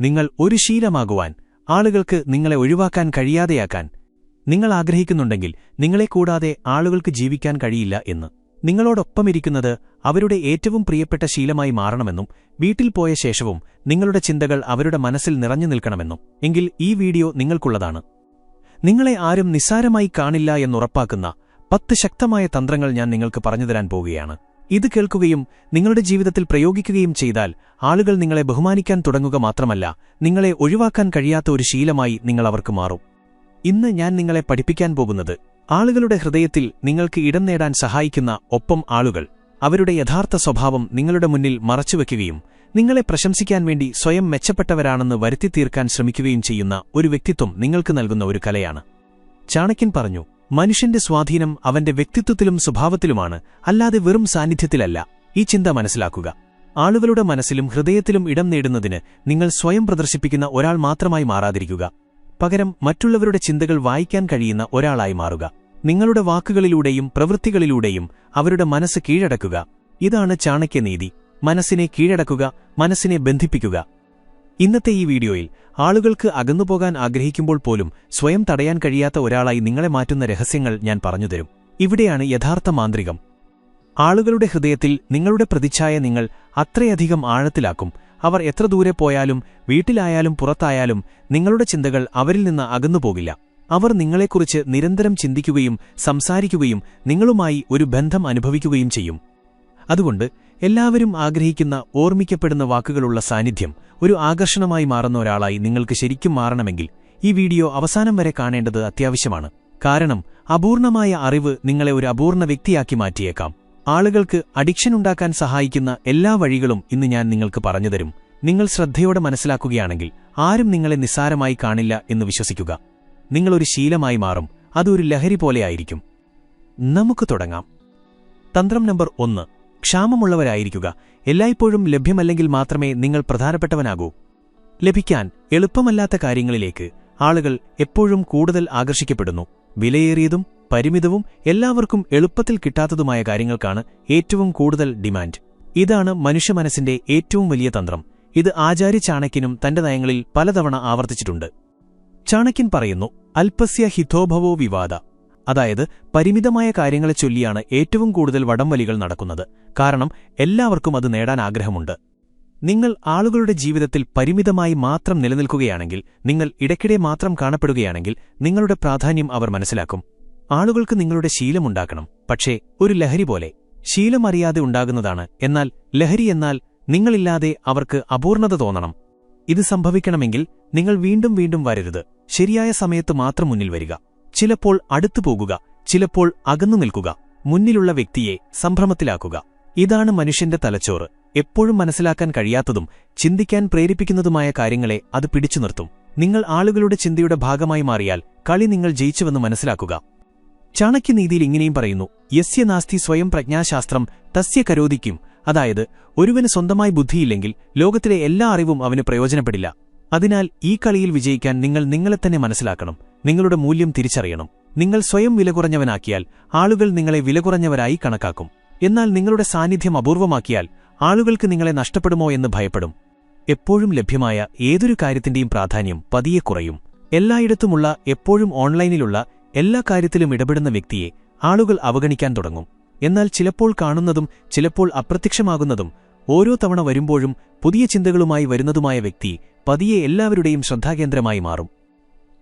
നിങ്ങൾ ഒരു ശീലമാകുവാൻ ആളുകൾക്ക് നിങ്ങളെ ഒഴിവാക്കാൻ കഴിയാതെയാക്കാൻ നിങ്ങൾ ആഗ്രഹിക്കുന്നുണ്ടെങ്കിൽ നിങ്ങളെ കൂടാതെ ആളുകൾക്ക് ജീവിക്കാൻ കഴിയില്ല എന്ന്. നിങ്ങളോടൊപ്പമിരിക്കുന്നത് അവരുടെ ഏറ്റവും പ്രിയപ്പെട്ട ശീലമായി മാറണമെന്നും വീട്ടിൽ പോയ ശേഷവും നിങ്ങളുടെ ചിന്തകൾ അവരുടെ മനസ്സിൽ നിറഞ്ഞു നിൽക്കണമെന്നും. എങ്കിൽ ഈ വീഡിയോ നിങ്ങൾക്കുള്ളതാണ്. നിങ്ങളെ ആരും നിസ്സാരമായി കാണില്ല എന്നുറപ്പാക്കുന്ന പത്ത് ശക്തമായ തന്ത്രങ്ങൾ ഞാൻ നിങ്ങൾക്ക് പറഞ്ഞുതരാൻ പോകുകയാണ് ഇത് കേൾക്കുകയും നിങ്ങളുടെ ജീവിതത്തിൽ പ്രയോഗിക്കുകയും ചെയ്താൽ ആളുകൾ നിങ്ങളെ ബഹുമാനിക്കാൻ തുടങ്ങുക മാത്രമല്ല നിങ്ങളെ ഒഴിവാക്കാൻ കഴിയാത്ത ഒരു ശീലമായി നിങ്ങൾ അവർക്ക് മാറും. ഇന്ന് ഞാൻ നിങ്ങളെ പഠിപ്പിക്കാൻ പോകുന്നത് ആളുകളുടെ ഹൃദയത്തിൽ നിങ്ങൾക്ക് ഇടം നേടാൻ സഹായിക്കുന്ന ഒപ്പം ആളുകൾ. അവരുടെ യഥാർത്ഥ സ്വഭാവം നിങ്ങളുടെ മുന്നിൽ മറച്ചുവെക്കുകയും നിങ്ങളെ പ്രശംസിക്കാൻ വേണ്ടി സ്വയം മെച്ചപ്പെട്ടവരാണെന്ന് വരുത്തിത്തീർക്കാൻ ശ്രമിക്കുകയും ചെയ്യുന്ന ഒരു വ്യക്തിത്വം നിങ്ങൾക്ക് നൽകുന്ന ഒരു കലയാണ്. ചാണക്യൻ പറഞ്ഞു മനുഷ്യന്റെ സ്വാധീനം അവന്റെ വ്യക്തിത്വത്തിലും സ്വഭാവത്തിലുമാണ് അല്ലാതെ വെറും സാന്നിധ്യത്തിലല്ല. ഈ ചിന്ത മനസ്സിലാക്കുക. ആളുകളുടെ മനസ്സിലും ഹൃദയത്തിലും ഇടം നേടുന്നതിന് നിങ്ങൾ സ്വയം പ്രദർശിപ്പിക്കുന്ന ഒരാൾ മാത്രമായി മാറാതിരിക്കുക. പകരം മറ്റുള്ളവരുടെ ചിന്തകൾ വായിക്കാൻ കഴിയുന്ന ഒരാളായി മാറുക. നിങ്ങളുടെ വാക്കുകളിലൂടെയും പ്രവൃത്തികളിലൂടെയും അവരുടെ മനസ്സ് കീഴടക്കുക. ഇതാണ് ചാണക്യനീതി. മനസ്സിനെ കീഴടക്കുക മനസ്സിനെ ബന്ധിപ്പിക്കുക. ഇന്നത്തെ ഈ വീഡിയോയിൽ ആളുകൾക്ക് അകന്നുപോകാൻ ആഗ്രഹിക്കുമ്പോൾ പോലും സ്വയം തടയാൻ കഴിയാത്ത ഒരാളായി നിങ്ങളെ മാറ്റുന്ന രഹസ്യങ്ങൾ ഞാൻ പറഞ്ഞുതരും. ഇവിടെയാണ് യഥാർത്ഥ മാന്ത്രികം. ആളുകളുടെ ഹൃദയത്തിൽ നിങ്ങളുടെ പ്രതിച്ഛായ നിങ്ങൾ അത്രയധികം ആഴത്തിലാക്കും. അവർ എത്ര ദൂരെ പോയാലും വീട്ടിലായാലും പുറത്തായാലും നിങ്ങളുടെ ചിന്തകൾ അവരിൽ നിന്ന് അകന്നുപോകില്ല. അവർ നിങ്ങളെക്കുറിച്ച് നിരന്തരം ചിന്തിക്കുകയും സംസാരിക്കുകയും നിങ്ങളുമായി ഒരു ബന്ധം അനുഭവിക്കുകയും ചെയ്യും. അതുകൊണ്ട് എല്ലാവരും ആഗ്രഹിക്കുന്ന ഓർമ്മിക്കപ്പെടുന്ന വാക്കുകളുള്ള സാന്നിധ്യം ഒരു ആകർഷണമായി മാറുന്ന ഒരാളായി നിങ്ങൾക്ക് ശരിക്കും മാറണമെങ്കിൽ ഈ വീഡിയോ അവസാനം വരെ കാണേണ്ടത് അത്യാവശ്യമാണ്. കാരണം അപൂർണമായ അറിവ് നിങ്ങളെ ഒരു അപൂർണ വ്യക്തിയാക്കി മാറ്റിയേക്കാം. ആളുകൾക്ക് അഡിക്ഷൻ ഉണ്ടാക്കാൻ സഹായിക്കുന്ന എല്ലാ വഴികളും ഇന്ന് ഞാൻ നിങ്ങൾക്ക് പറഞ്ഞുതരും നിങ്ങൾ ശ്രദ്ധയോടെ മനസ്സിലാക്കുകയാണെങ്കിൽ ആരും നിങ്ങളെ നിസ്സാരമായി കാണില്ല എന്ന് വിശ്വസിക്കുക. നിങ്ങളൊരു ശീലമായി മാറും. അതൊരു ലഹരി പോലെയായിരിക്കും നമുക്ക് തുടങ്ങാം. തന്ത്രം നമ്പർ ഒന്ന്. ക്ഷാമമുള്ളവരായിരിക്കുക. എല്ലായ്പ്പോഴും ലഭ്യമല്ലെങ്കിൽ മാത്രമേ നിങ്ങൾ പ്രധാനപ്പെട്ടവനാകൂ. ലഭിക്കാൻ എളുപ്പമല്ലാത്ത കാര്യങ്ങളിലേക്ക് ആളുകൾ എപ്പോഴും കൂടുതൽ ആകർഷിക്കപ്പെടുന്നു. വിലയേറിയതും പരിമിതവും എല്ലാവർക്കും എളുപ്പത്തിൽ കിട്ടാത്തതുമായ കാര്യങ്ങൾക്കാണ് ഏറ്റവും കൂടുതൽ ഡിമാൻഡ്. ഇതാണ് മനുഷ്യ മനസ്സിന്റെ ഏറ്റവും വലിയ തന്ത്രം. ഇത് ആചാര്യ ചാണക്യനും തന്റെ നയങ്ങളിൽ പലതവണ ആവർത്തിച്ചിട്ടുണ്ട്. ചാണക്യൻ പറയുന്നു അൽപസ്യ ഹിതോഭവോ വിവാദ. അതായത് പരിമിതമായ കാര്യങ്ങളെ ചൊല്ലിയാണ് ഏറ്റവും കൂടുതൽ വടംവലികൾ നടക്കുന്നത്. കാരണം എല്ലാവർക്കും അത് നേടാൻ ആഗ്രഹമുണ്ട്. നിങ്ങൾ ആളുകളുടെ ജീവിതത്തിൽ പരിമിതമായി മാത്രം നിലനിൽക്കുകയാണെങ്കിൽ നിങ്ങൾ ഇടയ്ക്കിടെ മാത്രം കാണപ്പെടുകയാണെങ്കിൽ നിങ്ങളുടെ പ്രാധാന്യം അവർ മനസ്സിലാക്കും. ആളുകൾക്ക് നിങ്ങളുടെ ശീലമുണ്ടാക്കണം പക്ഷേ ഒരു ലഹരി പോലെ ശീലമറിയാതെ ഉണ്ടാകുന്നതാണ്. എന്നാൽ ലഹരി എന്നാൽ നിങ്ങളില്ലാതെ അവർക്ക് അപൂർണത തോന്നണം. ഇത് സംഭവിക്കണമെങ്കിൽ നിങ്ങൾ വീണ്ടും വീണ്ടും വരരുത്. ശരിയായ സമയത്ത് മാത്രം മുന്നിൽ വരിക. ചിലപ്പോൾ അടുത്തു പോകുക ചിലപ്പോൾ അകന്നു നിൽക്കുക മുന്നിലുള്ള വ്യക്തിയെ സംഭ്രമത്തിലാക്കുക. ഇതാണ് മനുഷ്യന്റെ തലച്ചോറ്. എപ്പോഴും മനസ്സിലാക്കാൻ കഴിയാത്തതും ചിന്തിക്കാൻ പ്രേരിപ്പിക്കുന്നതുമായ കാര്യങ്ങളെ അത് പിടിച്ചു നിർത്തും. നിങ്ങൾ ആളുകളുടെ ചിന്തയുടെ ഭാഗമായി മാറിയാൽ കളി നിങ്ങൾ ജയിച്ചുവെന്ന് മനസ്സിലാക്കുക. ചാണക്യനീതിയിൽ ഇങ്ങനെയും പറയുന്നു യസ്യ നാസ്തി സ്വയം പ്രജ്ഞാശാസ്ത്രം തസ്യ കരോധിക്കും. അതായത് ഒരുവന് സ്വന്തമായി ബുദ്ധിയില്ലെങ്കിൽ ലോകത്തിലെ എല്ലാ അറിവും അവന് പ്രയോജനപ്പെടില്ല. അതിനാൽ ഈ കളിയിൽ വിജയിക്കാൻ നിങ്ങൾ നിങ്ങളെ തന്നെ മനസ്സിലാക്കണം. നിങ്ങളുടെ മൂല്യം തിരിച്ചറിയണം. നിങ്ങൾ സ്വയം വില കുറഞ്ഞവനാക്കിയാൽ ആളുകൾ നിങ്ങളെ വില കുറഞ്ഞവരായി കണക്കാക്കും. എന്നാൽ നിങ്ങളുടെ സാന്നിധ്യം അപൂർവമാക്കിയാൽ ആളുകൾക്ക് നിങ്ങളെ നഷ്ടപ്പെടുമോ എന്ന് ഭയപ്പെടും. എപ്പോഴും ലഭ്യമായ ഏതൊരു കാര്യത്തിന്റെയും പ്രാധാന്യം പതിയെ കുറയും. എല്ലായിടത്തുമുള്ള എപ്പോഴും ഓൺലൈനിലുള്ള എല്ലാ കാര്യത്തിലും ഇടപെടുന്ന വ്യക്തിയെ ആളുകൾ അവഗണിക്കാൻ തുടങ്ങും. എന്നാൽ ചിലപ്പോൾ കാണുന്നതും ചിലപ്പോൾ അപ്രത്യക്ഷമാകുന്നതും ഓരോ തവണ വരുമ്പോഴും പുതിയ ചിന്തകളുമായി വരുന്നതുമായ വ്യക്തി പതിയെ എല്ലാവരുടെയും ശ്രദ്ധാകേന്ദ്രമായി മാറും.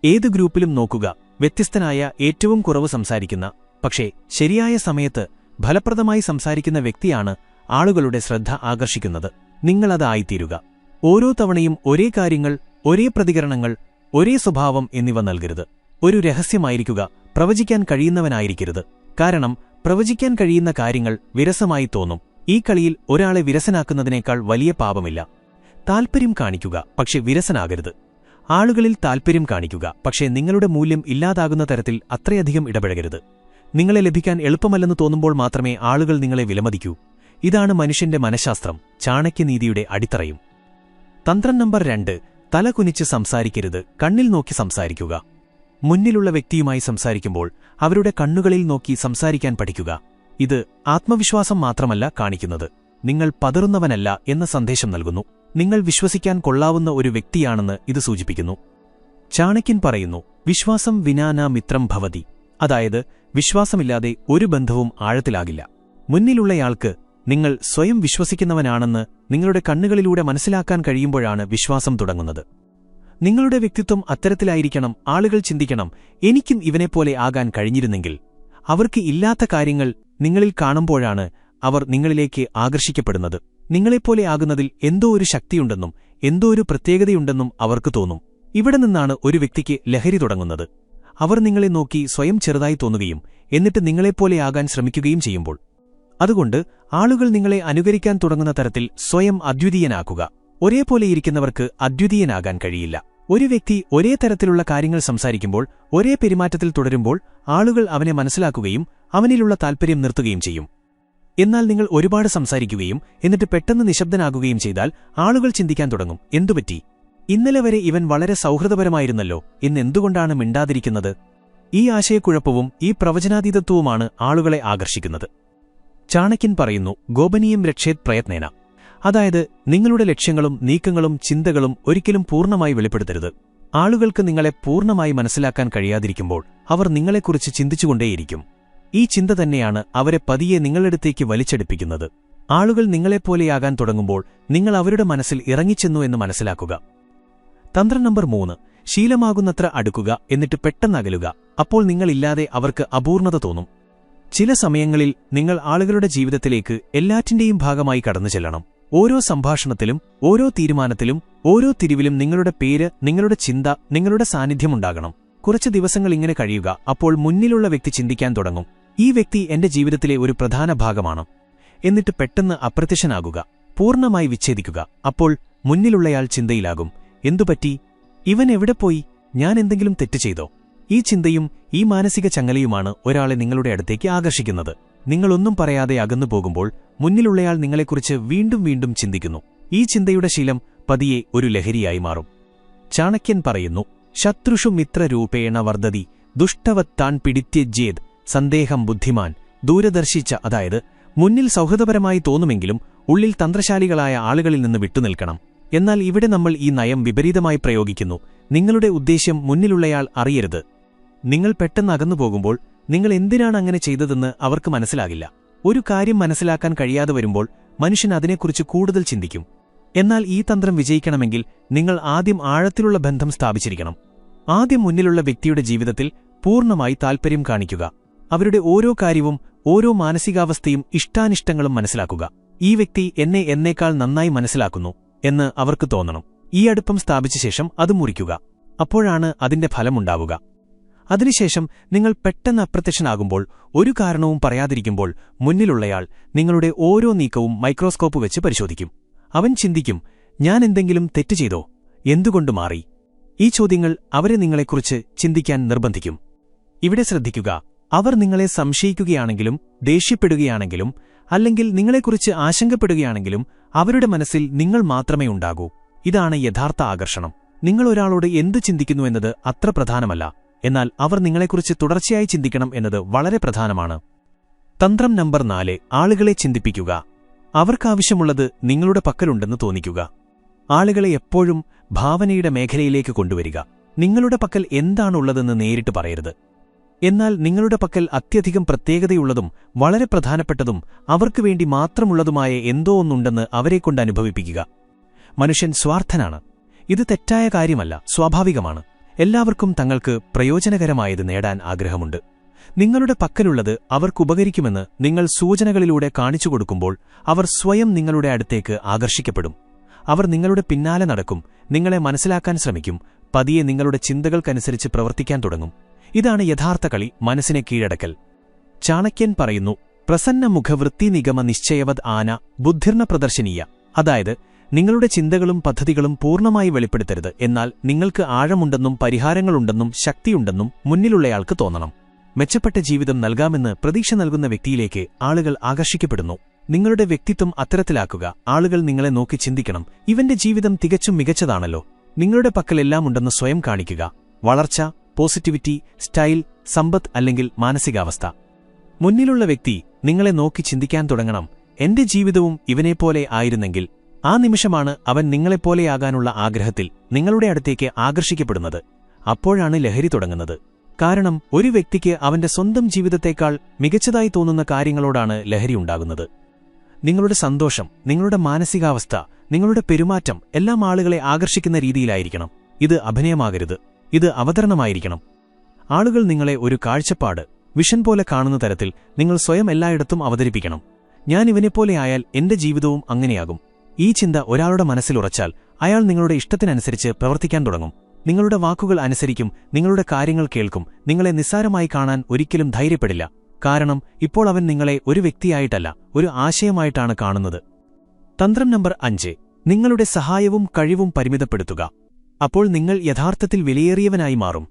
ഏത് ഗ്രൂപ്പിലും നോക്കുക. വ്യത്യസ്തനായ ഏറ്റവും കുറവ് സംസാരിക്കുന്ന. പക്ഷേ ശരിയായ സമയത്ത് ഫലപ്രദമായി സംസാരിക്കുന്ന വ്യക്തിയാണ് ആളുകളുടെ ശ്രദ്ധ ആകർഷിക്കുന്നത്. നിങ്ങളതായിത്തീരുക ഓരോ തവണയും ഒരേ കാര്യങ്ങൾ ഒരേ പ്രതികരണങ്ങൾ ഒരേ സ്വഭാവം എന്നിവ നൽകരുത്. ഒരു രഹസ്യമായിരിക്കുക പ്രവചിക്കാൻ കഴിയുന്നവനായിരിക്കരുത്. കാരണം പ്രവചിക്കാൻ കഴിയുന്ന കാര്യങ്ങൾ വിരസമായി തോന്നും. ഈ കളിയിൽ ഒരാളെ വിരസനാക്കുന്നതിനേക്കാൾ വലിയ പാപമില്ല. താൽപ്പര്യം കാണിക്കുക പക്ഷെ വിരസനാകരുത്. ആളുകളിൽ താൽപ്പര്യം കാണിക്കുക പക്ഷേ നിങ്ങളുടെ മൂല്യം ഇല്ലാതാകുന്ന തരത്തിൽ അത്രയധികം ഇടപഴകരുത്. നിങ്ങളെ ലഭിക്കാൻ എളുപ്പമല്ലെന്ന് തോന്നുമ്പോൾ മാത്രമേ ആളുകൾ നിങ്ങളെ വിലമതിക്കൂ. ഇതാണ് മനുഷ്യന്റെ മനഃശാസ്ത്രം ചാണക്യനീതിയുടെ അടിത്തറയും. തന്ത്രം നമ്പർ രണ്ട് തല കുനിച്ച് സംസാരിക്കരുത് കണ്ണിൽ നോക്കി സംസാരിക്കുക. മുന്നിലുള്ള വ്യക്തിയുമായി സംസാരിക്കുമ്പോൾ അവരുടെ കണ്ണുകളിൽ നോക്കി സംസാരിക്കാൻ പഠിക്കുക. ഇത് ആത്മവിശ്വാസം മാത്രമല്ല കാണിക്കുന്നത്. നിങ്ങൾ പതറുന്നവനല്ല എന്ന സന്ദേശം നൽകുന്നു. നിങ്ങൾ വിശ്വസിക്കാൻ കൊള്ളാവുന്ന ഒരു വ്യക്തിയാണെന്ന് ഇത് സൂചിപ്പിക്കുന്നു. ചാണക്യൻ പറയുന്നു വിശ്വാസം വിനാന മിത്രം ഭവതി. അതായത് വിശ്വാസമില്ലാതെ ഒരു ബന്ധവും ആഴത്തിലാകില്ല. മുന്നിലുള്ളയാൾക്ക് നിങ്ങൾ സ്വയം വിശ്വസിക്കുന്നവനാണെന്ന് നിങ്ങളുടെ കണ്ണുകളിലൂടെ മനസ്സിലാക്കാൻ കഴിയുമ്പോഴാണ് വിശ്വാസം തുടങ്ങുന്നത്. നിങ്ങളുടെ വ്യക്തിത്വം അത്തരത്തിലായിരിക്കണം ആളുകൾ ചിന്തിക്കണം എനിക്കും ഇവനെപ്പോലെ ആകാൻ കഴിഞ്ഞിരുന്നെങ്കിൽ. അവർക്ക് ഇല്ലാത്ത കാര്യങ്ങൾ നിങ്ങളിൽ കാണുമ്പോഴാണ് അവർ നിങ്ങളിലേക്ക് ആകർഷിക്കപ്പെടുന്നത്. നിങ്ങളെപ്പോലെ ആകുന്നതിൽ എന്തോ ഒരു ശക്തിയുണ്ടെന്നും എന്തോ ഒരു പ്രത്യേകതയുണ്ടെന്നും അവർക്ക് തോന്നും. ഇവിടെ നിന്നാണ് ഒരു വ്യക്തിക്ക് ലഹരി തുടങ്ങുന്നത്. അവർ നിങ്ങളെ നോക്കി സ്വയം ചെറുതായി തോന്നുകയും എന്നിട്ട് നിങ്ങളെപ്പോലെയാകാൻ ശ്രമിക്കുകയും ചെയ്യുമ്പോൾ. അതുകൊണ്ട് ആളുകൾ നിങ്ങളെ അനുകരിക്കാൻ തുടങ്ങുന്ന തരത്തിൽ സ്വയം അദ്വിതീയനാക്കുക. ഒരേപോലെയിരിക്കുന്നവർക്ക് അദ്വിതീയനാകാൻ കഴിയില്ല. ഒരു വ്യക്തി ഒരേ തരത്തിലുള്ള കാര്യങ്ങൾ സംസാരിക്കുമ്പോൾ ഒരേ പെരുമാറ്റത്തിൽ തുടരുമ്പോൾ ആളുകൾ അവനെ മനസ്സിലാക്കുകയും അവനിലുള്ള താൽപ്പര്യം നിർത്തുകയും ചെയ്യും. എന്നാൽ നിങ്ങൾ ഒരുപാട് സംസാരിക്കുകയും എന്നിട്ട് പെട്ടെന്ന് നിശബ്ദനാകുകയും ചെയ്താൽ ആളുകൾ ചിന്തിക്കാൻ തുടങ്ങും. എന്തുപറ്റി? ഇന്നലെ വരെ ഇവൻ വളരെ സൗഹൃദപരമായിരുന്നല്ലോ. ഇന്നെന്തുകൊണ്ടാണ് മിണ്ടാതിരിക്കുന്നത്? ഈ ആശയക്കുഴപ്പവും ഈ പ്രവചനാതീതത്വവുമാണ് ആളുകളെ ആകർഷിക്കുന്നത്. ചാണക്യൻ പറയുന്നു ഗോപനീയം രക്ഷേത് പ്രയത്നേന. അതായത് നിങ്ങളുടെ ലക്ഷ്യങ്ങളും നീക്കങ്ങളും ചിന്തകളും ഒരിക്കലും പൂർണമായി വെളിപ്പെടുത്തരുത്. ആളുകൾക്ക് നിങ്ങളെ പൂർണമായി മനസ്സിലാക്കാൻ കഴിയാതിരിക്കുമ്പോൾ അവർ നിങ്ങളെക്കുറിച്ച് ചിന്തിച്ചുകൊണ്ടേയിരിക്കും. ഈ ചിന്ത തന്നെയാണ് അവരെ പതിയെ നിങ്ങളെടുത്തേക്ക് വലിച്ചെടുപ്പിക്കുന്നത്. ആളുകൾ നിങ്ങളെപ്പോലെയാകാൻ തുടങ്ങുമ്പോൾ നിങ്ങൾ അവരുടെ മനസ്സിൽ ഇറങ്ങിച്ചെന്നു എന്ന് മനസ്സിലാക്കുക. തന്ത്രം നമ്പർ മൂന്ന് ശീലമാകുന്നത്ര അടുക്കുക എന്നിട്ട് പെട്ടെന്നകലുക അപ്പോൾ നിങ്ങളില്ലാതെ അവർക്ക് അപൂർണത തോന്നും. ചില സമയങ്ങളിൽ നിങ്ങൾ ആളുകളുടെ ജീവിതത്തിലേക്ക് എല്ലാറ്റിന്റെയും ഭാഗമായി കടന്നു ചെല്ലണം. ഓരോ സംഭാഷണത്തിലും ഓരോ തീരുമാനത്തിലും ഓരോ തിരിവിലും നിങ്ങളുടെ പേര് നിങ്ങളുടെ ചിന്ത നിങ്ങളുടെ സാന്നിധ്യമുണ്ടാകണം കുറച്ച് ദിവസങ്ങൾ ഇങ്ങനെ കഴിയുക അപ്പോൾ മുന്നിലുള്ള വ്യക്തി ചിന്തിക്കാൻ തുടങ്ങും. ഈ വ്യക്തി എന്റെ ജീവിതത്തിലെ ഒരു പ്രധാന ഭാഗമാണ്. എന്നിട്ട് പെട്ടെന്ന് അപ്രത്യക്ഷനാകുക പൂർണമായി വിച്ഛേദിക്കുക. അപ്പോൾ മുന്നിലുള്ളയാൾ ചിന്തയിലാകും എന്തുപറ്റി ഇവൻ എവിടെ പോയി? ഞാൻ എന്തെങ്കിലും തെറ്റ് ചെയ്തോ? ഈ ചിന്തയും ഈ മാനസിക ചങ്ങലയുമാണ് ഒരാളെ നിങ്ങളുടെ അടുത്തേക്ക് ആകർഷിക്കുന്നത്. നിങ്ങളൊന്നും പറയാതെ അകന്നു പോകുമ്പോൾ മുന്നിലുള്ളയാൾ നിങ്ങളെക്കുറിച്ച് വീണ്ടും വീണ്ടും ചിന്തിക്കുന്നു. ഈ ചിന്തയുടെ ശീലം പതിയെ ഒരു ലഹരിയായി മാറും. ചാണക്യൻ പറയുന്നു ശത്രുഷു മിത്രരൂപേണ വർദ്ധതി ദുഷ്ടവത്താൻ പിടിത്യജ്യേത് സന്ദേഹം ബുദ്ധിമാൻ ദൂരദർശിച്ച അതായത് മുന്നിൽ സൗഹൃദപരമായി തോന്നുമെങ്കിലും ഉള്ളിൽ തന്ത്രശാലികളായ ആളുകളിൽ നിന്ന് വിട്ടുനിൽക്കണം. എന്നാൽ ഇവിടെ നമ്മൾ ഈ നയം വിപരീതമായി പ്രയോഗിക്കുന്നു. നിങ്ങളുടെ ഉദ്ദേശ്യം മുന്നിലുള്ളയാൾ അറിയരുത്. നിങ്ങൾ പെട്ടെന്ന് അകന്നു പോകുമ്പോൾ നിങ്ങൾ എന്തിനാണ് അങ്ങനെ ചെയ്തതെന്ന് അവർക്ക് മനസ്സിലാകില്ല. ഒരു കാര്യം മനസ്സിലാക്കാൻ കഴിയാതെ വരുമ്പോൾ മനുഷ്യൻ അതിനെക്കുറിച്ച് കൂടുതൽ ചിന്തിക്കും. എന്നാൽ ഈ തന്ത്രം വിജയിക്കണമെങ്കിൽ നിങ്ങൾ ആദ്യം ആഴത്തിലുള്ള ബന്ധം സ്ഥാപിച്ചിരിക്കണം. ആദ്യം മുന്നിലുള്ള വ്യക്തിയുടെ ജീവിതത്തിൽ പൂർണമായി താൽപ്പര്യം കാണിക്കുക. അവരുടെ ഓരോ കാര്യവും ഓരോ മാനസികാവസ്ഥയും ഇഷ്ടാനിഷ്ടങ്ങളും മനസ്സിലാക്കുക. ഈ വ്യക്തി എന്നെ എന്നേക്കാൾ നന്നായി മനസ്സിലാക്കുന്നു എന്ന് അവർക്ക് തോന്നണം. ഈ അടുപ്പം സ്ഥാപിച്ച ശേഷം അത് മുറിക്കുക. അപ്പോഴാണ് അതിന്റെ ഫലമുണ്ടാവുക. അതിനുശേഷം നിങ്ങൾ പെട്ടെന്ന് അപ്രത്യക്ഷനാകുമ്പോൾ ഒരു കാരണവും പറയാതിരിക്കുമ്പോൾ മുന്നിലുള്ളയാൾ നിങ്ങളുടെ ഓരോ നീക്കവും മൈക്രോസ്കോപ്പ് വെച്ച് പരിശോധിക്കും. അവൻ ചിന്തിക്കും ഞാൻ എന്തെങ്കിലും തെറ്റ് ചെയ്തോ? എന്തുകൊണ്ട് മാറി? ഈ ചോദ്യങ്ങൾ അവരെ നിങ്ങളെക്കുറിച്ച് ചിന്തിക്കാൻ നിർബന്ധിക്കും. ഇവിടെ ശ്രദ്ധിക്കുക അവർ നിങ്ങളെ സംശയിക്കുകയാണെങ്കിലും ദേഷ്യപ്പെടുകയാണെങ്കിലും അല്ലെങ്കിൽ നിങ്ങളെക്കുറിച്ച് ആശങ്കപ്പെടുകയാണെങ്കിലും അവരുടെ മനസ്സിൽ നിങ്ങൾ മാത്രമേ ഉണ്ടാകൂ. ഇതാണ് യഥാർത്ഥ ആകർഷണം. നിങ്ങൾ ഒരാളോട് എന്ത് ചിന്തിക്കുന്നു എന്നത് അത്ര പ്രധാനമല്ല. എന്നാൽ അവർ നിങ്ങളെക്കുറിച്ച് തുടർച്ചയായി ചിന്തിക്കണം എന്നത് വളരെ പ്രധാനമാണ്. തന്ത്രം നമ്പർ നാല് ആളുകളെ ചിന്തിപ്പിക്കുക. അവർക്കാവശ്യമുള്ളത് നിങ്ങളുടെ പക്കലുണ്ടെന്ന് തോന്നിക്കുക. ആളുകളെ എപ്പോഴും ഭാവനയുടെ മേഖലയിലേക്ക് കൊണ്ടുവരിക. നിങ്ങളുടെ പക്കൽ എന്താണുള്ളതെന്ന് നേരിട്ട് പറയരുത്. എന്നാൽ നിങ്ങളുടെ പക്കൽ അത്യധികം പ്രത്യേകതയുള്ളതും വളരെ പ്രധാനപ്പെട്ടതും അവർക്കു വേണ്ടി മാത്രമുള്ളതുമായ എന്തോ ഒന്നുണ്ടെന്ന് അവരെക്കൊണ്ട് അനുഭവിപ്പിക്കുക. മനുഷ്യൻ സ്വാർത്ഥനാണ്. ഇത് തെറ്റായ കാര്യമല്ല സ്വാഭാവികമാണ്. എല്ലാവർക്കും തങ്ങൾക്ക് പ്രയോജനകരമായത് നേടാൻ ആഗ്രഹമുണ്ട്. നിങ്ങളുടെ പക്കലുള്ളത് അവർക്കുപകരിക്കുമെന്ന് നിങ്ങൾ സൂചനകളിലൂടെ കാണിച്ചു കൊടുക്കുമ്പോൾ അവർ സ്വയം നിങ്ങളുടെ അടുത്തേക്ക് ആകർഷിക്കപ്പെടും. അവർ നിങ്ങളുടെ പിന്നാലെ നടക്കും നിങ്ങളെ മനസ്സിലാക്കാൻ ശ്രമിക്കും പതിയെ നിങ്ങളുടെ ചിന്തകൾക്കനുസരിച്ച് പ്രവർത്തിക്കാൻ തുടങ്ങും. ഇതാണ് യഥാർത്ഥ കളി മനസ്സിനെ കീഴടക്കൽ. ചാണക്യൻ പറയുന്നു പ്രസന്ന മുഖവൃത്തി നിഗമ നിശ്ചയവത് ആന ബുദ്ധിർണ പ്രദർശനീയ. അതായത് നിങ്ങളുടെ ചിന്തകളും പദ്ധതികളും പൂർണമായി വെളിപ്പെടുത്തരുത് എന്നാൽ നിങ്ങൾക്ക് ആഴമുണ്ടെന്നും പരിഹാരങ്ങളുണ്ടെന്നും ശക്തിയുണ്ടെന്നും മുന്നിലുള്ളയാൾക്ക് തോന്നണം. മെച്ചപ്പെട്ട ജീവിതം നൽകാമെന്ന് പ്രതീക്ഷ നൽകുന്ന വ്യക്തിയിലേക്ക് ആളുകൾ ആകർഷിക്കപ്പെടുന്നു. നിങ്ങളുടെ വ്യക്തിത്വം അത്തരത്തിലാക്കുക. ആളുകൾ നിങ്ങളെ നോക്കി ചിന്തിക്കണം. ഇവന്റെ ജീവിതം തികച്ചും മികച്ചതാണല്ലോ. നിങ്ങളുടെ പക്കലെല്ലാം ഉണ്ടെന്ന് സ്വയം കാണിക്കുക. വളർച്ച പോസിറ്റിവിറ്റി സ്റ്റൈൽ സമ്പത്ത് അല്ലെങ്കിൽ മാനസികാവസ്ഥ. മുന്നിലുള്ള വ്യക്തി നിങ്ങളെ നോക്കി ചിന്തിക്കാൻ തുടങ്ങണം. എന്റെ ജീവിതവും ഇവനെപ്പോലെ ആയിരുന്നെങ്കിൽ ആ നിമിഷമാണ് അവൻ നിങ്ങളെപ്പോലെയാകാനുള്ള ആഗ്രഹത്തിൽ നിങ്ങളുടെ അടുത്തേക്ക് ആകർഷിക്കപ്പെടുന്നത്. അപ്പോഴാണ് ലഹരി തുടങ്ങുന്നത്. കാരണം ഒരു വ്യക്തിക്ക് അവന്റെ സ്വന്തം ജീവിതത്തേക്കാൾ മികച്ചതായി തോന്നുന്ന കാര്യങ്ങളോടാണ് ലഹരി ഉണ്ടാകുന്നത്. നിങ്ങളുടെ സന്തോഷം നിങ്ങളുടെ മാനസികാവസ്ഥ നിങ്ങളുടെ പെരുമാറ്റം എല്ലാം ആളുകളെ ആകർഷിക്കുന്ന രീതിയിലായിരിക്കണം. ഇത് അഭിനയമാകരുത്. ഇത് അവതരണമായിരിക്കണം. ആളുകൾ നിങ്ങളെ ഒരു കാഴ്ചപ്പാട് വിഷൻ പോലെ കാണുന്ന തരത്തിൽ നിങ്ങൾ സ്വയം എല്ലായിടത്തും അവതരിപ്പിക്കണം. ഞാൻ ഇവനെപ്പോലെയായാൽ എന്റെ ജീവിതവും അങ്ങനെയാകും. ഈ ചിന്ത ഒരാളുടെ മനസ്സിലുറച്ചാൽ അയാൾ നിങ്ങളുടെ ഇഷ്ടത്തിനനുസരിച്ച് പ്രവർത്തിക്കാൻ തുടങ്ങും. നിങ്ങളുടെ വാക്കുകൾ അനുസരിക്കും നിങ്ങളുടെ കാര്യങ്ങൾ കേൾക്കും. നിങ്ങളെ നിസ്സാരമായി കാണാൻ ഒരിക്കലും ധൈര്യപ്പെടില്ല. കാരണം ഇപ്പോൾ അവൻ നിങ്ങളെ ഒരു വ്യക്തിയായിട്ടല്ല ഒരു ആശയമായിട്ടാണ് കാണുന്നത്. തന്ത്രം നമ്പർ അഞ്ച്. നിങ്ങളുടെ സഹായവും കഴിവും പരിമിതപ്പെടുത്തുക. അപ്പോൾ നിങ്ങൾ യഥാർത്ഥത്തിൽ വിലയേറിയവനായി മാറും.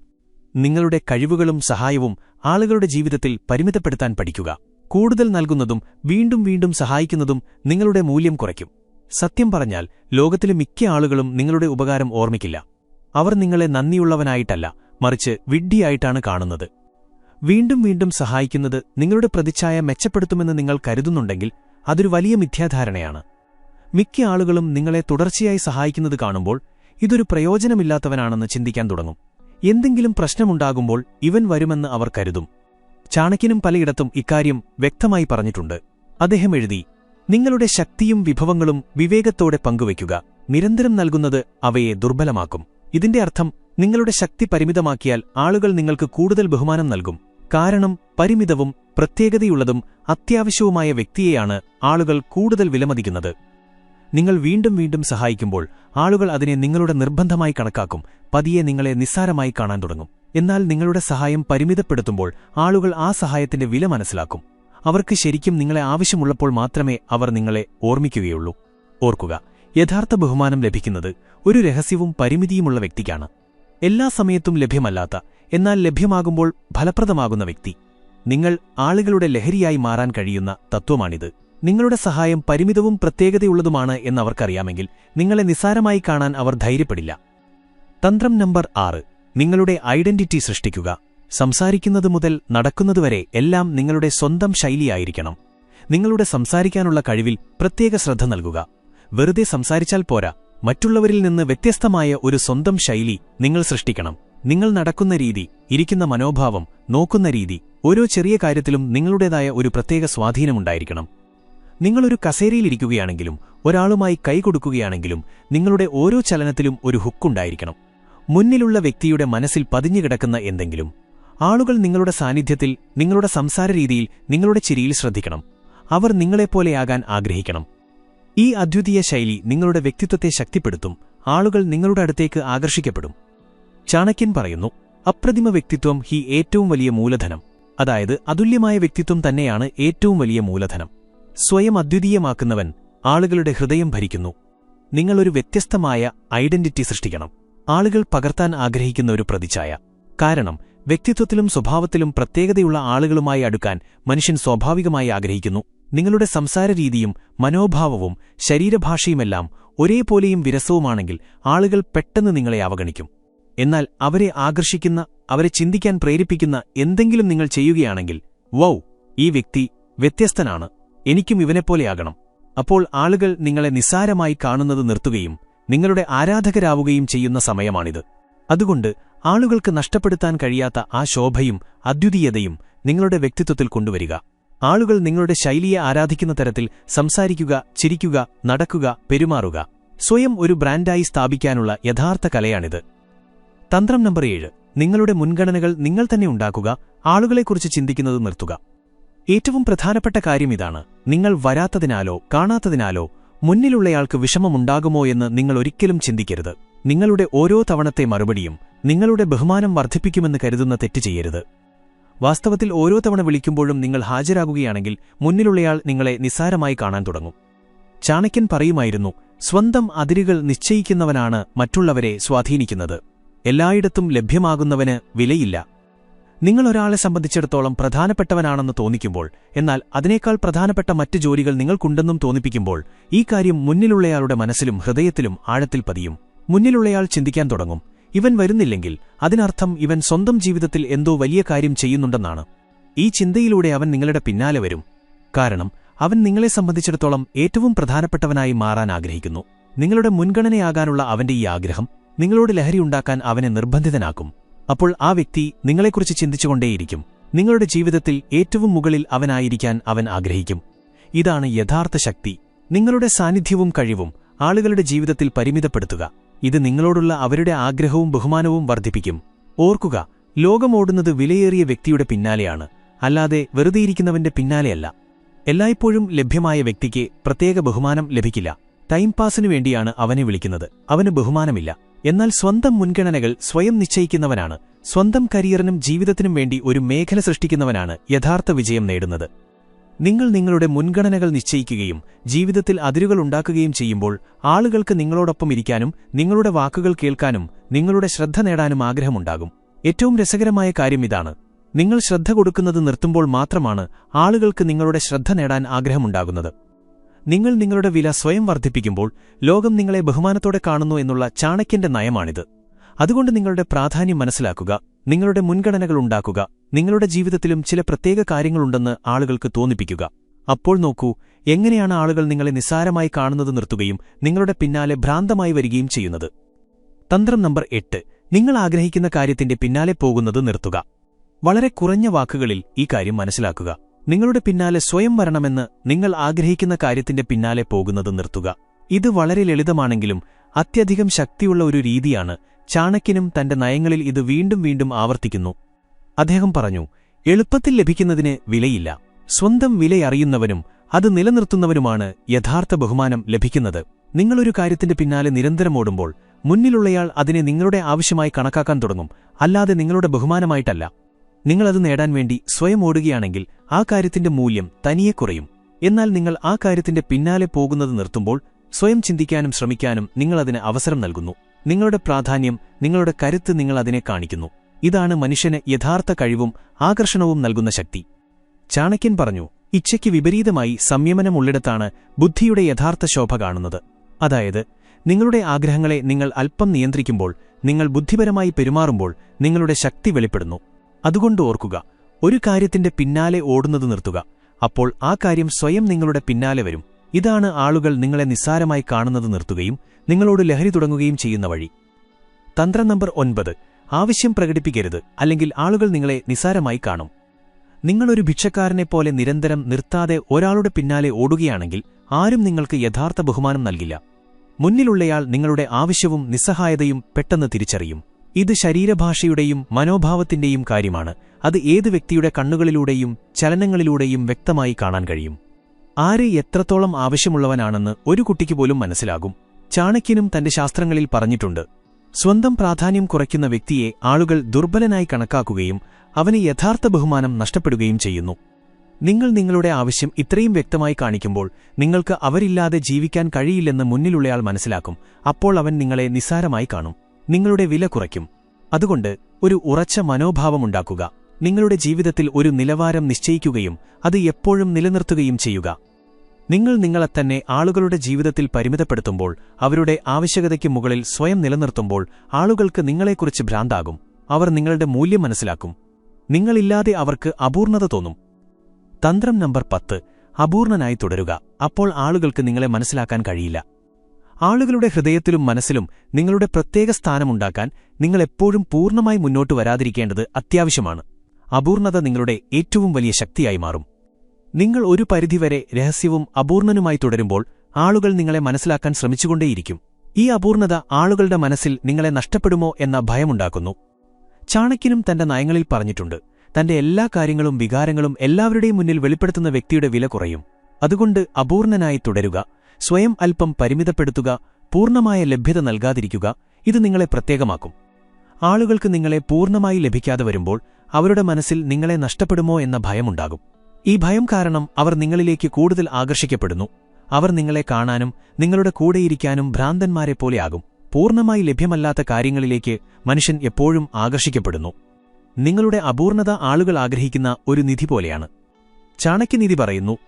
നിങ്ങളുടെ കഴിവുകളും സഹായവും ആളുകളുടെ ജീവിതത്തിൽ പരിമിതപ്പെടുത്താൻ പഠിക്കുക. കൂടുതൽ നൽകുന്നതും വീണ്ടും വീണ്ടും സഹായിക്കുന്നതും നിങ്ങളുടെ മൂല്യം കുറയ്ക്കും. സത്യം പറഞ്ഞാൽ ലോകത്തിലെ മിക്ക ആളുകളും നിങ്ങളുടെ ഉപകാരം ഓർമ്മിക്കില്ല. അവർ നിങ്ങളെ നന്ദിയുള്ളവനായിട്ടല്ല മറിച്ച് വിഡ്ഢിയായിട്ടാണ് കാണുന്നത്. വീണ്ടും വീണ്ടും സഹായിക്കുന്നത് നിങ്ങളുടെ പ്രതിച്ഛായ മെച്ചപ്പെടുത്തുമെന്ന് നിങ്ങൾ കരുതുന്നുണ്ടെങ്കിൽ അതൊരു വലിയ മിഥ്യാധാരണയാണ്. മിക്ക ആളുകളും നിങ്ങളെ തുടർച്ചയായി സഹായിക്കുന്നത് കാണുമ്പോൾ ഇതൊരു പ്രയോജനമില്ലാത്തവനാണെന്ന് ചിന്തിക്കാൻ തുടങ്ങും. എന്തെങ്കിലും പ്രശ്നമുണ്ടാകുമ്പോൾ ഇവൻ വരുമെന്ന് അവർ കരുതും. ചാണക്യനും പലയിടത്തും ഇക്കാര്യം വ്യക്തമായി പറഞ്ഞിട്ടുണ്ട്. അദ്ദേഹം എഴുതി നിങ്ങളുടെ ശക്തിയും വിഭവങ്ങളും വിവേകത്തോടെ പങ്കുവയ്ക്കുക നിരന്തരം നൽകുന്നത് അവയെ ദുർബലമാക്കും. ഇതിന്റെ അർത്ഥം നിങ്ങളുടെ ശക്തി പരിമിതമാക്കിയാൽ ആളുകൾ നിങ്ങൾക്ക് കൂടുതൽ ബഹുമാനം നൽകും. കാരണം പരിമിതവും പ്രത്യേകതയുള്ളതും അത്യാവശ്യവുമായ വ്യക്തിയെയാണ് ആളുകൾ കൂടുതൽ വിലമതിക്കുന്നത്. നിങ്ങൾ വീണ്ടും വീണ്ടും സഹായിക്കുമ്പോൾ ആളുകൾ അതിനെ നിങ്ങളുടെ നിർബന്ധമായി കണക്കാക്കും പതിയെ നിങ്ങളെ നിസ്സാരമായി കാണാൻ തുടങ്ങും. എന്നാൽ നിങ്ങളുടെ സഹായം പരിമിതപ്പെടുത്തുമ്പോൾ ആളുകൾ ആ സഹായത്തിന്റെ വില മനസ്സിലാക്കും. അവർക്ക് ശരിക്കും നിങ്ങളെ ആവശ്യമുള്ളപ്പോൾ മാത്രമേ അവർ നിങ്ങളെ ഓർമ്മിക്കുകയുള്ളൂ. ഓർക്കുക യഥാർത്ഥ ബഹുമാനം ലഭിക്കുന്നത് ഒരു രഹസ്യവും പരിമിതിയുമുള്ള വ്യക്തിക്കാണ്. എല്ലാ സമയത്തും ലഭ്യമല്ലാത്ത എന്നാൽ ലഭ്യമാകുമ്പോൾ ഫലപ്രദമാകുന്ന വ്യക്തി. നിങ്ങൾ ആളുകളുടെ ലഹരിയായി മാറാൻ കഴിയുന്ന തത്വമാണിത്. നിങ്ങളുടെ സഹായം പരിമിതവും പ്രത്യേകതയുള്ളതുമാണ് എന്നവർക്കറിയാമെങ്കിൽ നിങ്ങളെ നിസ്സാരമായി കാണാൻ അവർ ധൈര്യപ്പെടില്ല. തന്ത്രം നമ്പർ ആറ്. നിങ്ങളുടെ ഐഡന്റിറ്റി സൃഷ്ടിക്കുക. സംസാരിക്കുന്നത് മുതൽ നടക്കുന്നതുവരെ എല്ലാം നിങ്ങളുടെ സ്വന്തം ശൈലിയായിരിക്കണം. നിങ്ങളുടെ സംസാരിക്കാനുള്ള കഴിവിൽ പ്രത്യേക ശ്രദ്ധ നൽകുക. വെറുതെ സംസാരിച്ചാൽ പോരാ. മറ്റുള്ളവരിൽ നിന്ന് വ്യത്യസ്തമായ ഒരു സ്വന്തം ശൈലി നിങ്ങൾ സൃഷ്ടിക്കണം. നിങ്ങൾ നടക്കുന്ന രീതി ഇരിക്കുന്ന മനോഭാവം നോക്കുന്ന രീതി ഓരോ ചെറിയ കാര്യത്തിലും നിങ്ങളുടേതായ ഒരു പ്രത്യേക സ്വാധീനമുണ്ടായിരിക്കണം നിങ്ങളൊരു കസേരയിലിരിക്കുകയാണെങ്കിലും ഒരാളുമായി കൈകൊടുക്കുകയാണെങ്കിലും നിങ്ങളുടെ ഓരോ ചലനത്തിലും ഒരു ഹുക്കുണ്ടായിരിക്കണം മുന്നിലുള്ള വ്യക്തിയുടെ മനസ്സിൽ പതിഞ്ഞുകിടക്കുന്ന എന്തെങ്കിലും. ആളുകൾ നിങ്ങളുടെ സാന്നിധ്യത്തിൽ നിങ്ങളുടെ സംസാര രീതിയിൽ നിങ്ങളുടെ ചിരിയിൽ ശ്രദ്ധിക്കണം. അവർ നിങ്ങളെപ്പോലെയാകാൻ ആഗ്രഹിക്കണം. ഈ അദ്വിതീയ ശൈലി നിങ്ങളുടെ വ്യക്തിത്വത്തെ ശക്തിപ്പെടുത്തും. ആളുകൾ നിങ്ങളുടെ അടുത്തേക്ക് ആകർഷിക്കപ്പെടും. ചാണക്യൻ പറയുന്നു അപ്രതിമ വ്യക്തിത്വം ഹി ഏറ്റവും വലിയ മൂലധനം. അതായത് അതുല്യമായ വ്യക്തിത്വം തന്നെയാണ് ഏറ്റവും വലിയ മൂലധനം. സ്വയം അദ്വിതീയമാക്കുന്നവൻ ആളുകളുടെ ഹൃദയം ഭരിക്കുന്നു. നിങ്ങളൊരു വ്യത്യസ്തമായ ഐഡന്റിറ്റി സൃഷ്ടിക്കണം. ആളുകൾ പകർത്താൻ ആഗ്രഹിക്കുന്ന ഒരു പ്രതിച്ഛായ. കാരണം വ്യക്തിത്വത്തിലും സ്വഭാവത്തിലും പ്രത്യേകതയുള്ള ആളുകളുമായി അടുക്കാൻ മനുഷ്യൻ സ്വാഭാവികമായി ആഗ്രഹിക്കുന്നു. നിങ്ങളുടെ സംസാരരീതിയും മനോഭാവവും ശരീരഭാഷയുമെല്ലാം ഒരേപോലെയും വിരസവുമാണെങ്കിൽ ആളുകൾ പെട്ടെന്ന് നിങ്ങളെ അവഗണിക്കും. എന്നാൽ അവരെ ആകർഷിക്കുന്ന അവരെ ചിന്തിക്കാൻ പ്രേരിപ്പിക്കുന്ന എന്തെങ്കിലും നിങ്ങൾ ചെയ്യുകയാണെങ്കിൽ വൗ ഈ വ്യക്തി വ്യത്യസ്തനാണ് എനിക്കും ഇവനെപ്പോലെയാകണം അപ്പോൾ ആളുകൾ നിങ്ങളെ നിസ്സാരമായി കാണുന്നത് നിർത്തുകയും നിങ്ങളുടെ ആരാധകരാവുകയും ചെയ്യുന്ന സമയമാണിത്. അതുകൊണ്ട് ആളുകൾക്ക് നഷ്ടപ്പെടുത്താൻ കഴിയാത്ത ആ ശോഭയും അദ്വിതീയതയും നിങ്ങളുടെ വ്യക്തിത്വത്തിൽ കൊണ്ടുവരിക. ആളുകൾ നിങ്ങളുടെ ശൈലിയെ ആരാധിക്കുന്ന തരത്തിൽ സംസാരിക്കുക ചിരിക്കുക നടക്കുക പെരുമാറുക. സ്വയം ഒരു ബ്രാൻഡായി സ്ഥാപിക്കാനുള്ള യഥാർത്ഥ കലയാണിത്. തന്ത്രം നമ്പർ ഏഴ്. നിങ്ങളുടെ മുൻഗണനകൾ നിങ്ങൾ തന്നെ ഉണ്ടാക്കുക ആളുകളെക്കുറിച്ച് ചിന്തിക്കുന്നത് നിർത്തുക. ഏറ്റവും പ്രധാനപ്പെട്ട കാര്യം ഇതാണ്. നിങ്ങൾ വരാത്തതിനാലോ കാണാത്തതിനാലോ മുന്നിലുള്ളയാൾക്ക് വിഷമമുണ്ടാകുമോ എന്ന് നിങ്ങൾ ഒരിക്കലും ചിന്തിക്കരുത്. നിങ്ങളുടെ ഓരോ തവണത്തെ മറുപടിയും നിങ്ങളുടെ ബഹുമാനം വർദ്ധിപ്പിക്കുമെന്ന് കരുതുന്ന തെറ്റ് ചെയ്യരുത്. വാസ്തവത്തിൽ ഓരോ തവണ വിളിക്കുമ്പോഴും നിങ്ങൾ ഹാജരാകുകയാണെങ്കിൽ മുന്നിലുള്ളയാൾ നിങ്ങളെ നിസ്സാരമായി കാണാൻ തുടങ്ങും. ചാണക്യൻ പറയുമായിരുന്നു സ്വന്തം അതിരുകൾ നിശ്ചയിക്കുന്നവനാണ് മറ്റുള്ളവരെ സ്വാധീനിക്കുന്നത്. എല്ലായിടത്തും ലഭ്യമാകുന്നവന് വിലയില്ല. നിങ്ങളൊരാളെ സംബന്ധിച്ചിടത്തോളം പ്രധാനപ്പെട്ടവനാണെന്ന് തോന്നിക്കുമ്പോൾ എന്നാൽ അതിനേക്കാൾ പ്രധാനപ്പെട്ട മറ്റു ജോലികൾ നിങ്ങൾക്കുണ്ടെന്നും തോന്നിപ്പിക്കുമ്പോൾ ഈ കാര്യം മുന്നിലുള്ളയാളുടെ മനസ്സിലും ഹൃദയത്തിലും ആഴത്തിൽ പതിയും. മുന്നിലുള്ളയാൾ ചിന്തിക്കാൻ തുടങ്ങും. ഇവൻ വരുന്നില്ലെങ്കിൽ അതിനർത്ഥം ഇവൻ സ്വന്തം ജീവിതത്തിൽ എന്തോ വലിയ കാര്യം ചെയ്യുന്നുണ്ടെന്നാണ്. ഈ ചിന്തയിലൂടെ അവൻ നിങ്ങളുടെ പിന്നാലെ വരും. കാരണം അവൻ നിങ്ങളെ സംബന്ധിച്ചിടത്തോളം ഏറ്റവും പ്രധാനപ്പെട്ടവനായി മാറാൻ ആഗ്രഹിക്കുന്നു. നിങ്ങളുടെ മുൻഗണനയാകാനുള്ള അവന്റെ ഈ ആഗ്രഹം നിങ്ങളോട് ലഹരിയുണ്ടാക്കാൻ അവനെ നിർബന്ധിതനാക്കും. അപ്പോൾ ആ വ്യക്തി നിങ്ങളെക്കുറിച്ച് ചിന്തിച്ചുകൊണ്ടേയിരിക്കും. നിങ്ങളുടെ ജീവിതത്തിൽ ഏറ്റവും മുകളിൽ അവനായിരിക്കാൻ അവൻ ആഗ്രഹിക്കും. ഇതാണ് യഥാർത്ഥ ശക്തി. നിങ്ങളുടെ സാന്നിധ്യവും കഴിവും ആളുകളുടെ ജീവിതത്തിൽ പരിമിതപ്പെടുത്തുക. ഇത് നിങ്ങളോടുള്ള അവരുടെ ആഗ്രഹവും ബഹുമാനവും വർദ്ധിപ്പിക്കും. ഓർക്കുക ലോകമോടുന്നത് വിലയേറിയ വ്യക്തിയുടെ പിന്നാലെയാണ് അല്ലാതെ വെറുതെയിരിക്കുന്നവന്റെ പിന്നാലെയല്ല. എല്ലായ്പ്പോഴും ലഭ്യമായ വ്യക്തിക്ക് പ്രത്യേക ബഹുമാനം ലഭിക്കില്ല. ടൈം പാസിനു വേണ്ടിയാണ് അവനെ വിളിക്കുന്നത്. അവന് ബഹുമാനമില്ല. എന്നാൽ സ്വന്തം മുൻഗണനകൾ സ്വയം നിശ്ചയിക്കുന്നവനാണ്. സ്വന്തം കരിയറിനും ജീവിതത്തിനും വേണ്ടി ഒരു മേഖല സൃഷ്ടിക്കുന്നവനാണ് യഥാർത്ഥ വിജയം നേടുന്നത്. നിങ്ങൾ നിങ്ങളുടെ മുൻഗണനകൾ നിശ്ചയിക്കുകയും ജീവിതത്തിൽ അതിരുകൾ ഉണ്ടാക്കുകയും ചെയ്യുമ്പോൾ ആളുകൾക്ക് നിങ്ങളോടൊപ്പം ഇരിക്കാനും നിങ്ങളുടെ വാക്കുകൾ കേൾക്കാനും നിങ്ങളുടെ ശ്രദ്ധ നേടാനും ആഗ്രഹമുണ്ടാകും. ഏറ്റവും രസകരമായ കാര്യം ഇതാണ്. നിങ്ങൾ ശ്രദ്ധ കൊടുക്കുന്നത് നിർത്തുമ്പോൾ മാത്രമാണ് ആളുകൾക്ക് നിങ്ങളുടെ ശ്രദ്ധ നേടാൻ ആഗ്രഹമുണ്ടാകുന്നത്. നിങ്ങൾ നിങ്ങളുടെ വില സ്വയം വർദ്ധിപ്പിക്കുമ്പോൾ ലോകം നിങ്ങളെ ബഹുമാനത്തോടെ കാണുന്നു എന്നുള്ള ചാണക്യന്റെ നയമാണിത്. അതുകൊണ്ട് നിങ്ങളുടെ പ്രാധാന്യം മനസ്സിലാക്കുക. നിങ്ങളുടെ മുൻഗണനകൾ ഉണ്ടാക്കുക. നിങ്ങളുടെ ജീവിതത്തിലും ചില പ്രത്യേക കാര്യങ്ങളുണ്ടെന്ന് ആളുകൾക്ക് തോന്നിപ്പിക്കുക. അപ്പോൾ നോക്കൂ എങ്ങനെയാണ് ആളുകൾ നിങ്ങളെ നിസ്സാരമായി കാണുന്നത് നിർത്തുകയും നിങ്ങളുടെ പിന്നാലെ ഭ്രാന്തമായി വരികയും ചെയ്യുന്നത്? തന്ത്രം നമ്പർ എട്ട്. നിങ്ങൾ ആഗ്രഹിക്കുന്ന കാര്യത്തിന്റെ പിന്നാലെ പോകുന്നത് നിർത്തുക. വളരെ കുറഞ്ഞ വാക്കുകളിൽ ഈ കാര്യം മനസ്സിലാക്കുക. നിങ്ങളുടെ പിന്നാലെ സ്വയം വരണമെന്ന് നിങ്ങൾ ആഗ്രഹിക്കുന്ന കാര്യത്തിന്റെ പിന്നാലെ പോകുന്നത് നിർത്തുക. ഇത് വളരെ ലളിതമാണെങ്കിലും അത്യധികം ശക്തിയുള്ള ഒരു രീതിയാണ് ചാണക്യനും തന്റെ നയങ്ങളിൽ ഇത് വീണ്ടും വീണ്ടും ആവർത്തിക്കുന്നു. അദ്ദേഹം പറഞ്ഞു എളുപ്പത്തിൽ ലഭിക്കുന്നതിന് വിലയില്ല. സ്വന്തം വിലയറിയുന്നവനും അത് നിലനിർത്തുന്നവനുമാണ് യഥാർത്ഥ ബഹുമാനം ലഭിക്കുന്നത്. നിങ്ങളൊരു കാര്യത്തിന്റെ പിന്നാലെ നിരന്തരം ഓടുമ്പോൾ മുന്നിലുള്ളയാൾ അതിനെ നിങ്ങളുടെ ആവശ്യമായി കണക്കാക്കാൻ തുടങ്ങും. അല്ലാതെ നിങ്ങളുടെ ബഹുമാനമായിട്ടല്ല. നിങ്ങളത് നേടാൻ വേണ്ടി സ്വയം ഓടുകയാണെങ്കിൽ ആ കാര്യത്തിന്റെ മൂല്യം തനിയെ കുറയും. എന്നാൽ നിങ്ങൾ ആ കാര്യത്തിന്റെ പിന്നാലെ പോകുന്നത് നിർത്തുമ്പോൾ സ്വയം ചിന്തിക്കാനും ശ്രമിക്കാനും നിങ്ങളതിന് അവസരം നൽകുന്നു. നിങ്ങളുടെ പ്രാധാന്യം നിങ്ങളുടെ കരുത്ത് നിങ്ങൾ അതിനെ കാണിക്കുന്നു. ഇതാണ് മനുഷ്യന് യഥാർത്ഥ കഴിവും ആകർഷണവും നൽകുന്ന ശക്തി. ചാണക്യൻ പറഞ്ഞു ഇച്ഛയ്ക്ക് വിപരീതമായി സംയമനമുള്ളിടത്താണ് ബുദ്ധിയുടെ യഥാർത്ഥ ശോഭ കാണുന്നത്. അതായത് നിങ്ങളുടെ ആഗ്രഹങ്ങളെ നിങ്ങൾ അല്പം നിയന്ത്രിക്കുമ്പോൾ നിങ്ങൾ ബുദ്ധിപരമായി പെരുമാറുമ്പോൾ നിങ്ങളുടെ ശക്തി വെളിപ്പെടുന്നു. അതുകൊണ്ട് ഓർക്കുക ഒരു കാര്യത്തിന്റെ പിന്നാലെ ഓടുന്നത് നിർത്തുക. അപ്പോൾ ആ കാര്യം സ്വയം നിങ്ങളുടെ പിന്നാലെ വരും. ഇതാണ് ആളുകൾ നിങ്ങളെ നിസ്സാരമായി കാണുന്നത് നിർത്തുകയും നിങ്ങളോട് ലഹരി തുടങ്ങുകയും ചെയ്യുന്ന വഴി. തന്ത്രം നമ്പർ ഒൻപത്. ആവശ്യം പ്രകടിപ്പിക്കരുത് അല്ലെങ്കിൽ ആളുകൾ നിങ്ങളെ നിസാരമായി കാണും. നിങ്ങളൊരു ഭിക്ഷക്കാരനെപ്പോലെ നിരന്തരം നിർത്താതെ ഒരാളുടെ പിന്നാലെ ഓടുകയാണെങ്കിൽ ആരും നിങ്ങൾക്ക് യഥാർത്ഥ ബഹുമാനം നൽകില്ല. മുന്നിലുള്ളയാൾ നിങ്ങളുടെ ആവശ്യവും നിസ്സഹായതയും പെട്ടെന്ന് തിരിച്ചറിയും. ഇത് ശരീരഭാഷയുടെയും മനോഭാവത്തിന്റെയും കാര്യമാണ്. അത് ഏത് വ്യക്തിയുടെ കണ്ണുകളിലൂടെയും ചലനങ്ങളിലൂടെയും വ്യക്തമായി കാണാൻ കഴിയും. ആര് എത്രത്തോളം ആവശ്യമുള്ളവനാണെന്ന് ഒരു കുട്ടിക്ക് പോലും മനസ്സിലാകും. ചാണക്യനും തന്റെ ശാസ്ത്രങ്ങളിൽ പറഞ്ഞിട്ടുണ്ട് സ്വന്തം പ്രാധാന്യം കുറയ്ക്കുന്ന വ്യക്തിയെ ആളുകൾ ദുർബലനായി കണക്കാക്കുകയും അവന് യഥാർത്ഥ ബഹുമാനം നഷ്ടപ്പെടുകയും ചെയ്യുന്നു. നിങ്ങൾ നിങ്ങളുടെ ആവശ്യം ഇത്രയും വ്യക്തമായി കാണിക്കുമ്പോൾ നിങ്ങൾക്ക് അവരില്ലാതെ ജീവിക്കാൻ കഴിയില്ലെന്ന് മുന്നിലുള്ളയാൾ മനസ്സിലാക്കും അപ്പോൾ അവൻ നിങ്ങളെ നിസ്സാരമായി കാണും. നിങ്ങളുടെ വില കുറയ്ക്കും. അതുകൊണ്ട് ഒരു ഉറച്ച മനോഭാവമുണ്ടാക്കുക നിങ്ങളുടെ ജീവിതത്തിൽ ഒരു നിലവാരം നിശ്ചയിക്കുകയും അത് എപ്പോഴും നിലനിർത്തുകയും ചെയ്യുക. നിങ്ങൾ നിങ്ങളെ തന്നെ ആളുകളുടെ ജീവിതത്തിൽ പരിമിതപ്പെടുത്തുമ്പോൾ അവരുടെ ആവശ്യകതയ്ക്ക് മുകളിൽ സ്വയം നിലനിർത്തുമ്പോൾ ആളുകൾക്ക് നിങ്ങളെക്കുറിച്ച് ഭ്രാന്താകും. അവർ നിങ്ങളുടെ മൂല്യം മനസ്സിലാക്കും. നിങ്ങളില്ലാതെ അവർക്ക് അപൂർണത തോന്നും. തന്ത്രം നമ്പർ പത്ത്. അപൂർണനായി തുടരുക. അപ്പോൾ ആളുകൾക്ക് നിങ്ങളെ മനസ്സിലാക്കാൻ കഴിയില്ല. ആളുകളുടെ ഹൃദയത്തിലും മനസ്സിലും നിങ്ങളുടെ പ്രത്യേക സ്ഥാനമുണ്ടാക്കാൻ നിങ്ങളെപ്പോഴും പൂർണമായി മുന്നോട്ട് വരാതിരിക്കേണ്ടത് അത്യാവശ്യമാണ്. അപൂർണത നിങ്ങളുടെ ഏറ്റവും വലിയ ശക്തിയായി മാറും. നിങ്ങൾ ഒരു പരിധിവരെ രഹസ്യവും അപൂർണനുമായി തുടരുമ്പോൾ ആളുകൾ നിങ്ങളെ മനസ്സിലാക്കാൻ ശ്രമിച്ചുകൊണ്ടേയിരിക്കും. ഈ അപൂർണത ആളുകളുടെ മനസ്സിൽ നിങ്ങളെ നഷ്ടപ്പെടുമോ എന്ന ഭയമുണ്ടാക്കുന്നു. ചാണക്യനും തന്റെ നയങ്ങളിൽ പറഞ്ഞിട്ടുണ്ട് തന്റെ എല്ലാ കാര്യങ്ങളും വികാരങ്ങളും എല്ലാവരുടെയും മുന്നിൽ വെളിപ്പെടുത്തുന്ന വ്യക്തിയുടെ വില കുറയും. അതുകൊണ്ട് അപൂർണനായി തുടരുക സ്വയം അല്പം പരിമിതപ്പെടുത്തുക പൂർണമായ ലഭ്യത നൽകാതിരിക്കുക ഇത് നിങ്ങളെ പ്രത്യേകമാക്കും. ആളുകൾക്ക് നിങ്ങളെ പൂർണമായി ലഭിക്കാതെ വരുമ്പോൾ അവരുടെ മനസ്സിൽ നിങ്ങളെ നഷ്ടപ്പെടുമോ എന്ന ഭയമുണ്ടാകും. ഈ ഭയം കാരണം അവർ നിങ്ങളിലേക്ക് കൂടുതൽ ആകർഷിക്കപ്പെടുന്നു. അവർ നിങ്ങളെ കാണാനും നിങ്ങളുടെ കൂടെയിരിക്കാനും ഭ്രാന്തന്മാരെ പോലെയാകും പൂർണമായി ലഭ്യമല്ലാത്ത കാര്യങ്ങളിലേക്ക് മനുഷ്യൻ എപ്പോഴും ആകർഷിക്കപ്പെടുന്നു. നിങ്ങളുടെ അപൂർണത ആളുകൾ ആഗ്രഹിക്കുന്ന ഒരു നിധി പോലെയാണ്. ചാണക്യനിധി പറയുന്നു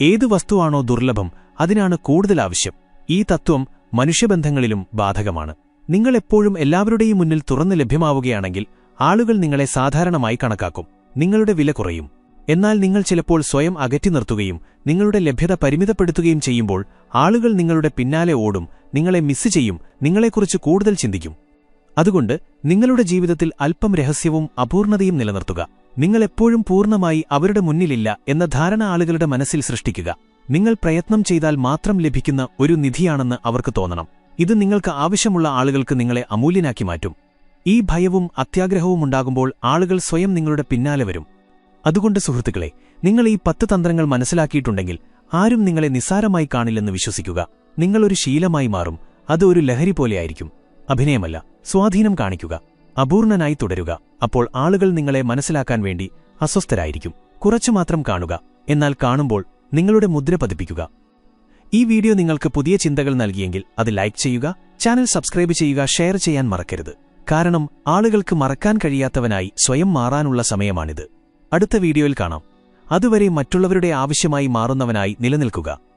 ഏതു വസ്തുവാണോ ദുർലഭം അതിനാണ് കൂടുതൽ ആവശ്യം. ഈ തത്വം മനുഷ്യബന്ധങ്ങളിലും ബാധകമാണ്. നിങ്ങൾ എപ്പോഴും എല്ലാവരുടെയും മുന്നിൽ തുറന്നു ലഭ്യമാവുകയാണെങ്കിൽ ആളുകൾ നിങ്ങളെ സാധാരണമായി കണക്കാക്കും. നിങ്ങളുടെ വില കുറയും. എന്നാൽ നിങ്ങൾ ചിലപ്പോൾ സ്വയം അകറ്റി നിർത്തുകയും നിങ്ങളുടെ ലഭ്യത പരിമിതപ്പെടുത്തുകയും ചെയ്യുമ്പോൾ ആളുകൾ നിങ്ങളുടെ പിന്നാലെ ഓടും നിങ്ങളെ മിസ് ചെയ്യും നിങ്ങളെക്കുറിച്ച് കൂടുതൽ ചിന്തിക്കും. അതുകൊണ്ട് നിങ്ങളുടെ ജീവിതത്തിൽ അല്പം രഹസ്യവും അപൂർണതയും നിലനിർത്തുക. നിങ്ങളെപ്പോഴും പൂർണമായി അവരുടെ മുന്നിലില്ല എന്ന ധാരണ ആളുകളുടെ മനസ്സിൽ സൃഷ്ടിക്കുക. നിങ്ങൾ പ്രയത്നം ചെയ്താൽ മാത്രം ലഭിക്കുന്ന ഒരു നിധിയാണെന്ന് അവർക്ക് തോന്നണം. ഇത് നിങ്ങൾക്ക് ആവശ്യമുള്ള ആളുകൾക്ക് നിങ്ങളെ അമൂല്യനാക്കി മാറ്റും. ഈ ഭയവും അത്യാഗ്രഹവും ഉണ്ടാകുമ്പോൾ ആളുകൾ സ്വയം നിങ്ങളുടെ പിന്നാലെ വരും. അതുകൊണ്ട് സുഹൃത്തുക്കളെ നിങ്ങൾ ഈ പത്ത് തന്ത്രങ്ങൾ മനസ്സിലാക്കിയിട്ടുണ്ടെങ്കിൽ ആരും നിങ്ങളെ നിസ്സാരമായി കാണില്ലെന്ന് വിശ്വസിക്കുക. നിങ്ങളൊരു ശീലമായി മാറും. അത് ഒരു ലഹരി പോലെയായിരിക്കും. അഭിനയമല്ല സ്വാധീനം കാണിക്കുക. അപൂർണനായി തുടരുക. അപ്പോൾ ആളുകൾ നിങ്ങളെ മനസ്സിലാക്കാൻ വേണ്ടി അസ്വസ്ഥരായിരിക്കും. കുറച്ചു മാത്രം കാണുക. എന്നാൽ കാണുമ്പോൾ നിങ്ങളുടെ മുദ്ര പതിപ്പിക്കുക. ഈ വീഡിയോ നിങ്ങൾക്ക് പുതിയ ചിന്തകൾ നൽകിയെങ്കിൽ അത് ലൈക്ക് ചെയ്യുക ചാനൽ സബ്സ്ക്രൈബ് ചെയ്യുക ഷെയർ ചെയ്യാൻ മറക്കരുത്. കാരണം ആളുകൾക്ക് മറക്കാൻ കഴിയാത്തവനായി സ്വയം മാറാനുള്ള സമയമാണിത്. അടുത്ത വീഡിയോയിൽ കാണാം. അതുവരെ മറ്റുള്ളവരുടെ ആവശ്യമായി മാറുന്നവനായി നിലനിൽക്കുക.